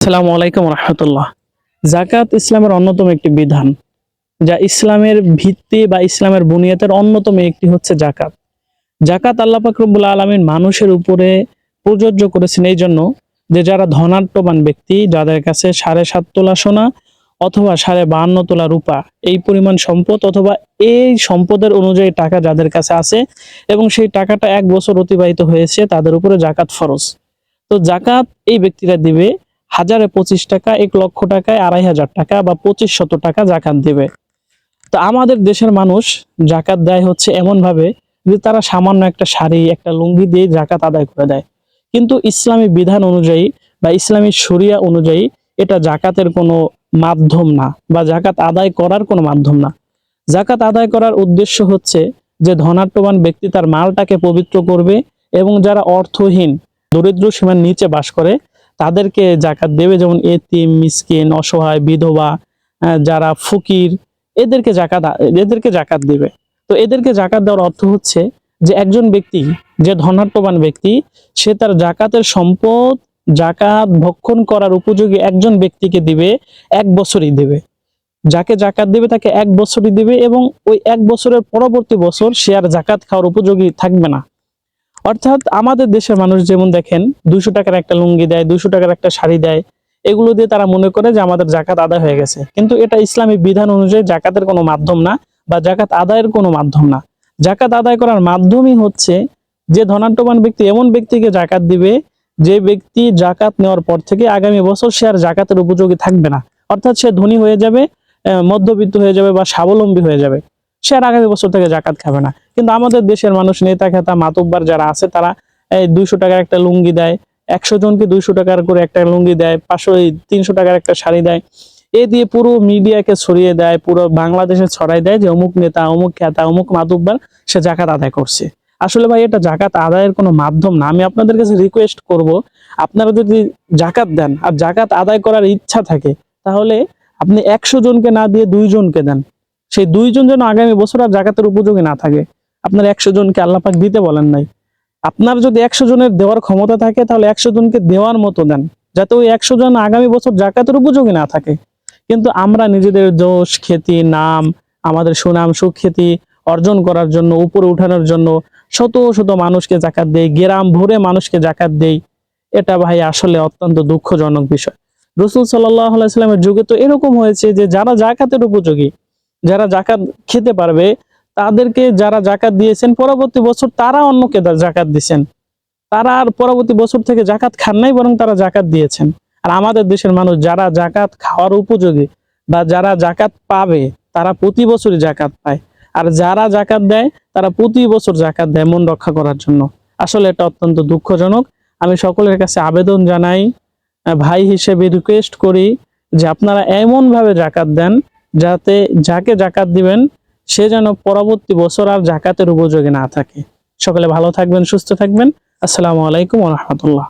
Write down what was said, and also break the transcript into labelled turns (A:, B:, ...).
A: আসসালামু আলাইকুম রহমতুল্লাহ। জাকাত ইসলামের অন্যতম একটি বিধান, যা ইসলামের ভিত্তি বা ইসলামের বুনিয়াদের অন্যতম একটি হচ্ছে জাকাত জাকাত আল্লাহ ফাকরুবুল আলমিন মানুষের উপরে প্রযোজ্য করেছেন এই জন্য যে যারা ধনাঢ্যবান ব্যক্তি, যাদের কাছে সাড়ে সাত তোলা সোনা অথবা সাড়ে বাহান্ন তোলা রূপা, এই পরিমাণ সম্পদ অথবা এই সম্পদের অনুযায়ী টাকা যাদের কাছে আছে এবং সেই টাকাটা এক বছর অতিবাহিত হয়েছে, তাদের উপরে জাকাত ফরজ। তো জাকাত এই ব্যক্তিরা দিবে হাজারে পঁচিশ টাকা, এক লক্ষ টাকায় আড়াই হাজার টাকা বা পঁচিশ শত টাকা জাকাত দিবে। তো আমাদের দেশের মানুষ জাকাত দেয় হচ্ছে এমন ভাবে যে তারা সামান্য একটা শাড়ি, একটা লুঙ্গি দিয়ে জাকাত আদায় করে দেয়। কিন্তু ইসলামী বিধান অনুযায়ী বা ইসলামী শরিয়া অনুযায়ী এটা জাকাতের কোনো মাধ্যম না বা জাকাত আদায় করার কোনো মাধ্যম না। জাকাত আদায় করার উদ্দেশ্য হচ্ছে যে ধনাঢ্যবান ব্যক্তি তার মালটাকে পবিত্র করবে এবং যারা অর্থহীন, দরিদ্র সীমার নিচে বাস করে তাদেরকে জাকাত দেবে, যেমন এতিম, মিসকিন, অসহায়, বিধবা যারা ফকির, এদেরকে জাকাত এদেরকে জাকাত দিবে। তো এদেরকে জাকাত দেওয়ার অর্থ হচ্ছে যে একজন ব্যক্তি, যে ধনাঢ্যবান ব্যক্তি, সে তার জাকাতের সম্পদ, জাকাত ভক্ষণ করার উপযোগী একজন ব্যক্তিকে দিবে, এক বছরই দেবে। যাকে জাকাত দেবে তাকে এক বছরই দিবে এবং ওই এক বছরের পরবর্তী বছর সে আর জাকাত খাওয়ার উপযোগী থাকবে না। অর্থাৎ আমাদের দেশের মানুষ যেমন দেখেন, দুইশো টাকার একটা লুঙ্গি দেয়, দুইশো টাকার একটা শাড়ি দেয়, এগুলো দিয়ে তারা মনে করে যে আমাদের জাকাত আদায় হয়ে গেছে। কিন্তু এটা ইসলামী বিধান অনুযায়ী জাকাতের কোনো মাধ্যম না বা জাকাত আদায়ের কোনো মাধ্যম না। জাকাত আদায় করার মাধ্যমই হচ্ছে যে ধনাঢ্যবান ব্যক্তি এমন ব্যক্তিকে জাকাত দিবে যে ব্যক্তি জাকাত নেওয়ার পর থেকে আগামী বছর সে আর জাকাতের উপযোগী থাকবে না। অর্থাৎ সে ধনী হয়ে যাবে মধ্যবিত্ত হয়ে যাবে বা স্বাবলম্বী হয়ে যাবে। সে আর আগামী বছর থেকে জাকাত খাবে না। কিন্তু আমাদের দেশের মানুষ নেতা খেতা মাতব্বার যারা আছে, তারা এই দুইশো টাকার একটা লুঙ্গি দেয়, একশো জনকে দুইশো টাকার করে একটা লুঙ্গি দেয়, পাঁচশো তিনশো টাকার একটা শাড়ি দেয়। এ দিয়ে পুরো মিডিয়াকে ছড়িয়ে দেয়, পুরো বাংলাদেশে ছড়াই দেয় যে অমুক নেতা, অমুক খেতা, অমুক মাতুব্বার, সে জাকাত আদায় করছে। আসলে ভাই, এটা জাকাত আদায়ের কোনো মাধ্যম না। আমি আপনাদের কাছে রিকোয়েস্ট করব, আপনারা যদি জাকাত দেন, আর জাকাত আদায় করার ইচ্ছা থাকে, তাহলে আপনি একশো জনকে না দিয়ে দুইজনকে দেন। সেই দুইজন যেন আগামী বছর আর জাকাতের উপযোগী না থাকে। আপনার একশো জনকে আল্লাহ পাক দিতে বলেন নাই। আপনার যদি একশো জনের দেওয়ার ক্ষমতা থাকে, তাহলে একশো জনকে দেওয়ার মতো দেন, যাতে ওই একশো জন আগামী বছর জাকাতের উপযোগী না থাকে। কিন্তু আমরা নিজেদের দোষ খ্যাতি নাম, আমাদের সুনাম, সুখ্যাতি অর্জন করার জন্য, উপরে উঠানোর জন্য শত শত মানুষকে জাকাত দেই, গ্রাম ভরে মানুষকে জাকাত দেই, এটা ভাই আসলে অত্যন্ত দুঃখজনক বিষয়। রসুল সাল্লাহ আলাইস্লামের যুগে তো এরকম হয়েছে যে যারা জাকাতের উপযোগী যারা জাকাত খেতে পারবে, তাদেরকে যারা জাকাত দিয়েছেন, পরবর্তী বছর তারা অন্যকে জাকাত দিয়েছেন। তারা আর পরবর্তী বছর থেকে জাকাত খান নাই, বরং তারা জাকাত দিয়েছেন। আর আমাদের দেশের মানুষ যারা জাকাত খাওয়ার উপযোগী বা যারা জাকাত পাবে, তারা প্রতি বছরই জাকাত পায়। আর যারা জাকাত দেয়, তারা প্রতি বছর জাকাত দেয় মন রক্ষা করার জন্য। আসলে এটা অত্যন্ত দুঃখজনক। আমি সকলের কাছে আবেদন জানাই ভাই হিসেবে রিকোয়েস্ট করি যে আপনারা এমন ভাবে জাকাত দেন যাতে যাকে জাকাত দিবেন, সে যেন পরবর্তী বছর আর জাকাতের উপযোগী না থাকে। সকলে ভালো থাকবেন, সুস্থ থাকবেন। আসসালামু আলাইকুম রহমতুল্লাহ।